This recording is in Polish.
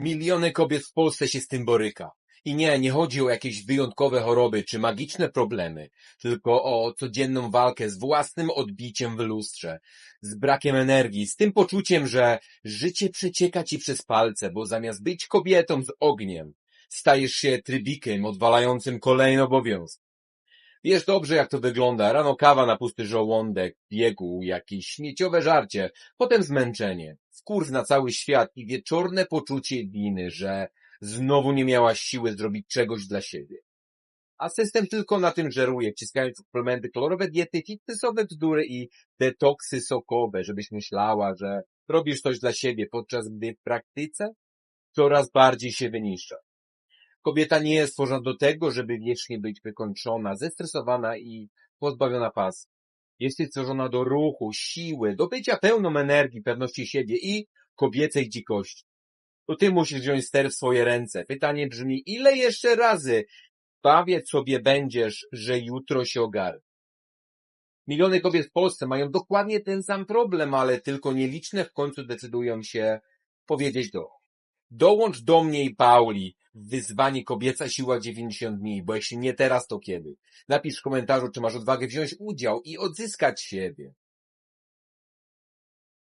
Miliony kobiet w Polsce się z tym boryka. I nie, nie chodzi o jakieś wyjątkowe choroby czy magiczne problemy, tylko o codzienną walkę z własnym odbiciem w lustrze, z brakiem energii, z tym poczuciem, że życie przecieka ci przez palce, bo zamiast być kobietą z ogniem, stajesz się trybikiem odwalającym kolejne obowiązki. Wiesz dobrze, jak to wygląda. Rano kawa na pusty żołądek, biegu, jakieś śmieciowe żarcie, potem zmęczenie, wkurw na cały świat i wieczorne poczucie winy, że znowu nie miałaś siły zrobić czegoś dla siebie. A system tylko na tym żeruje, wciskając suplementy, kolorowe diety, fitnessowe bzdury i detoksy sokowe, żebyś myślała, że robisz coś dla siebie, podczas gdy w praktyce coraz bardziej się wyniszcza. Kobieta nie jest stworzona do tego, żeby wiecznie być wykończona, zestresowana i pozbawiona pasji. Jest stworzona do ruchu, siły, do bycia pełną energii, pewności siebie i kobiecej dzikości. To ty musisz wziąć ster w swoje ręce. Pytanie brzmi, ile jeszcze razy bawiec sobie będziesz, że jutro się ogarnie? Miliony kobiet w Polsce mają dokładnie ten sam problem, ale tylko nieliczne w końcu decydują się powiedzieć do. Dołącz do mnie i Pauli wyzwanie Kobieca Siła 90 dni, bo jeśli nie teraz, to kiedy? Napisz w komentarzu, czy masz odwagę wziąć udział i odzyskać siebie.